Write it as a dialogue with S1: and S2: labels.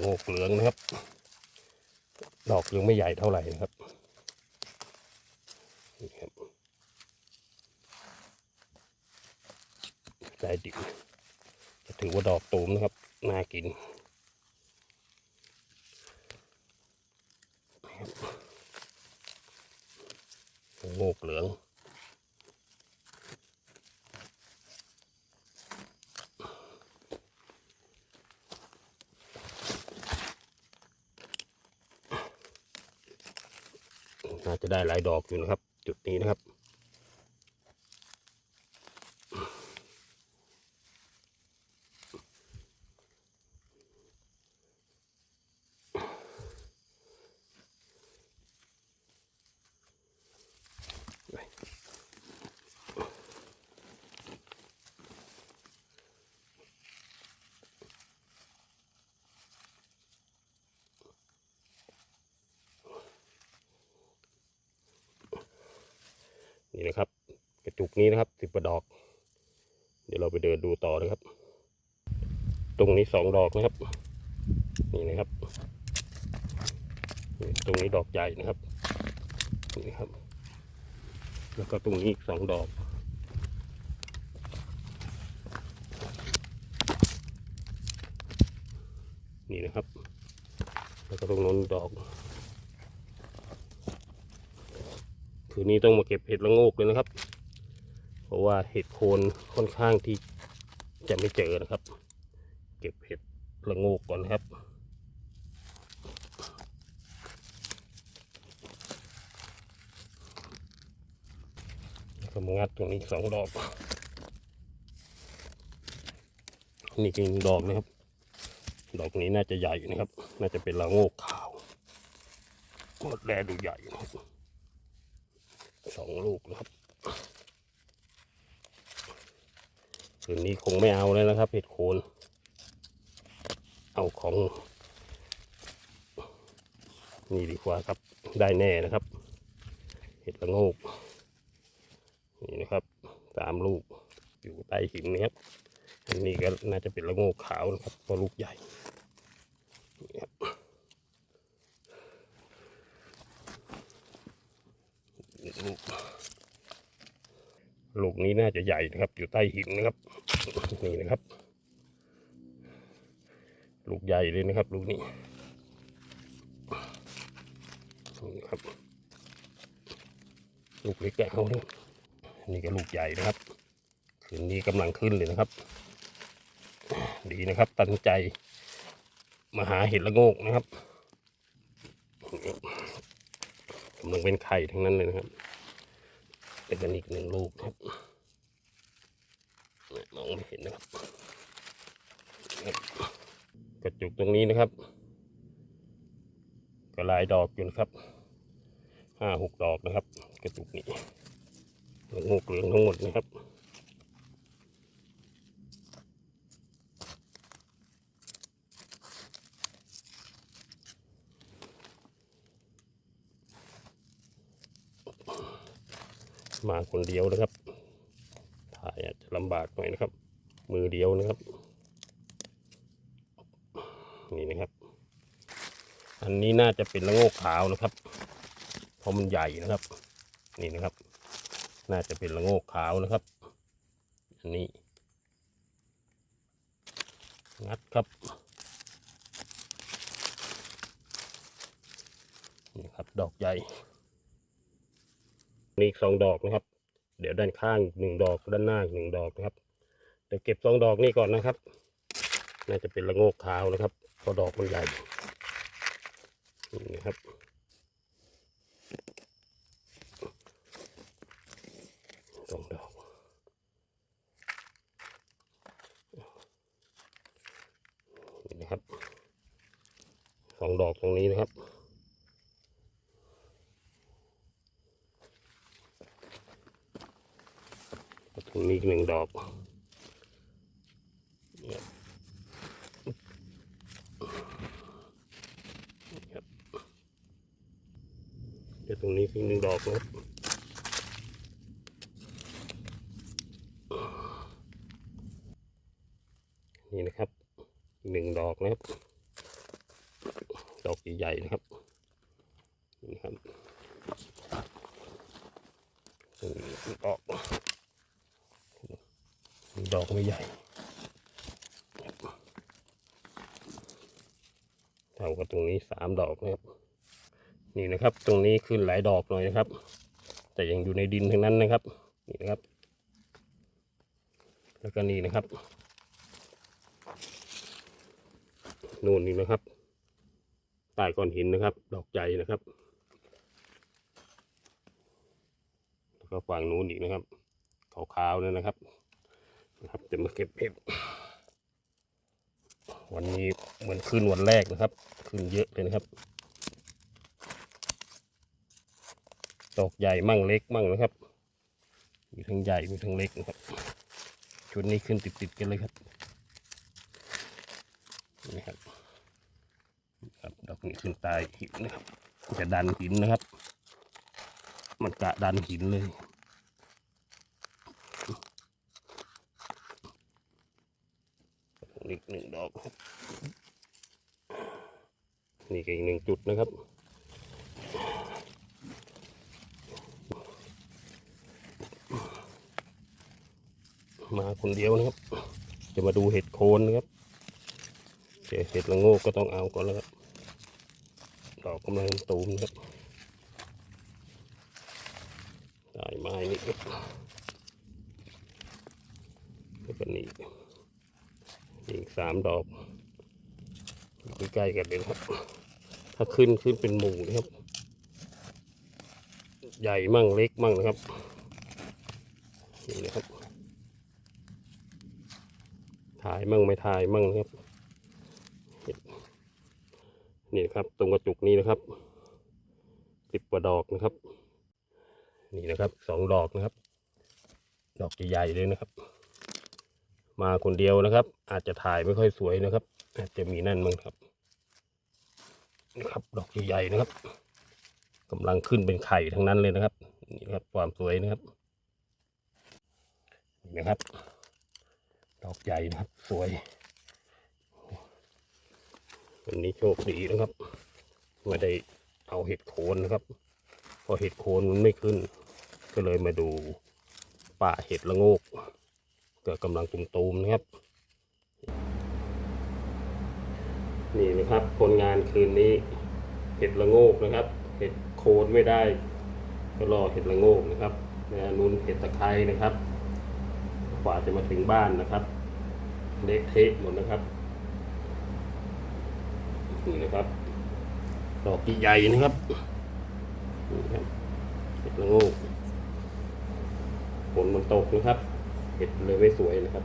S1: โงกเหลืองนะครับ ดอกยังไม่ใหญ่เท่าไหร่นะครับนี่ครับใจดิบจะถือว่าดอกตูมนะครับ น่ากินโงกเหลือง น่าจะได้หลายดอกอยู่นะครับ จุดนี้นะครับ จุกนี้นะครับสิบกว่าดอก เดี๋ยวเราไปเดินดูต่อนะครับ ตรงนี้สองดอกนะครับ นี่นะครับ ตรงนี้ดอกใหญ่นะครับนี่ครับ แล้วก็ตรงนี้อีกสองดอกนี่นะครับ แล้วก็ตรงนู้นดอก คืนนี้ต้องมาเก็บเห็ดละโงกเลยนะครับ เพราะว่าเห็ดโคนค่อนข้างที่จะไม่เจอนะครับ เก็บเห็ดละโงกก่อนครับ ก็มงัดตรงนี้สองดอก นี่คือหนึ่งดอกนะครับ ดอกนี้น่าจะใหญ่นะครับ น่าจะเป็นละโงกขาวหมดแลดูใหญ่นะครับสองลูกนะครับ คืนนี้คงไม่เอาแล้วนะครับเห็ดโคนเอาของ นี่ดีกว่าครับได้แน่นะครับ เห็ดละโงกนี่นะครับสามลูกอยู่ใต้หินนะครับอันนี้ก็น่าจะเป็นละโงกขาวนะครับเพราะลูกใหญ่นี่ครับลูกลูกนี้น่าจะใหญ่นะครับ อยู่ใต้หินนะครับ นี่นะครับ ลูกใหญ่เลยนะครับ ลูกนี้นี่ครับ ลูกเล็กแกเอานะนี่ก็ลูกใหญ่นะครับคืนนี้กำลังขึ้นเลยนะครับ ดีนะครับ ตั้งใจ มาหาเห็ดละโงกนะครับกำลังเป็นไข่ทั้งนั้นเลยนะครับเป็นกันอีกหนึ่งลูกครับ มองไม่เห็นนะครับ กระจุกตรงนี้นะครับก็หลายดอกอยู่นะครับห้าหกดอกนะครับ กระจุกนี้ละโงกเหลืองทั้งหมดนะครับมาคนเดียวนะครับ ลำบากหน่อยนะครับ มือเดียวนะครับ นี่นะครับ อันนี้น่าจะเป็นละโงกขาวนะครับเพราะมันใหญ่นะครับ นี่นะครับ น่าจะเป็นละโงกขาวนะครับ อันนี้ งัดครับนี่ครับ ดอกใหญ่นี่สองดอกนะครับ เดี๋ยวด้านข้างหนึ่งดอกด้านหน้าหนึ่งดอกนะครับเดี๋ยวเก็บสองดอกนี่ก่อนนะครับ น่าจะเป็นละโงกขาวนะครับเพราะดอกมันใหญ่นี่ครับสองดอกนี่นะครับสองดอกตรงนี้นะครับ ตรงนี้อีกหนึ่งดอกเนี่ยครับเดี๋ยวตรงนี้อีกหนึ่งดอกนะครับนี่นะครับหนึ่งดอกนะครับ ดอกใหญ่ๆนะครับนี่ครับนี่ดอก ดอกไม่ใหญ่เท่ากับตรงนี้สามดอกนะครับ นี่นะครับ ตรงนี้ขึ้นหลายดอกหน่อยนะครับ แต่ยังอยู่ในดินทั้งนั้นนะครับ นี่นะครับ แล้วก็นี่นะครับนู่นนี่นะครับใต้ก้อนหินนะครับ ดอกใหญ่นะครับ แล้วก็ฝั่งนู้นอีกนะครับขาวๆนั่นนะครับ นะครับจะมาเก็บเห็ดวันนี้เหมือนขึ้นวันแรกนะครับขึ้นเยอะเลยนะครับดอกใหญ่มั่งเล็กมั่งนะครับ มีทั้งใหญ่มีทั้งเล็กนะครับ ชุดนี้ขึ้นติดๆกันเลยครับนี่ครับครับดอกนี้ขึ้นตายหินนะครับ จะดันหินนะครับ มันกะดันหินเลย อีกหนึ่งดอกนี่ก็อีกหนึ่งจุดนะครับ มาคนเดียวนะครับ จะมาดูเห็ดโคนนะครับเจอเห็ดละโงกก็ต้องเอาก่อนแล้วครับ ดอกกำลังตูมนะครับได้ไม้นี่แล้วก็นี่ อีกสามดอกใกล้ๆกันเลยครับ ถ้าขึ้นขึ้นเป็นหมู่นะครับ ใหญ่มั่งเล็กมั่งนะครับนี่นะครับถ่ายมั่งไม่ถ่ายมั่งนะครับนี่นะครับตรงกระจุกนี้นะครับสิบกว่าดอกนะครับ นี่นะครับสองดอกนะครับ ดอกใหญ่ๆเลยนะครับ มาคนเดียวนะครับ อาจจะถ่ายไม่ค่อยสวยนะครับ อาจจะมีนั่นมั้งครับนะครับ ดอกใหญ่ๆนะครับกำลังขึ้นเป็นไข่ทั้งนั้นเลยนะครับนี่นะครับความสวยนะครับนี่นะครับ ดอกใหญ่นะครับ สวยวันนี้โชคดีนะครับไม่ได้เอาเห็ดโคนนะครับเพราะเห็ดโคนมันไม่ขึ้น ก็เลยมาดูป่าเห็ดละโงก ก็กำลังตุมๆนะครับ นี่นะครับคนงานคืนนี้ เห็ดละโงกนะครับ เห็ดโคนไม่ได้ ก็รอเห็ดละโงกนะครับนะนุนเห็ดตะไคร้นะครับกว่าจะมาถึงบ้านนะครับเละเทะหมดนะครับนี่นะครับดอกใหญ่นะครับนี่ครับเห็ดละโงกฝนมันตกนะครับ เห็ดเลยไม่สวยนะครับ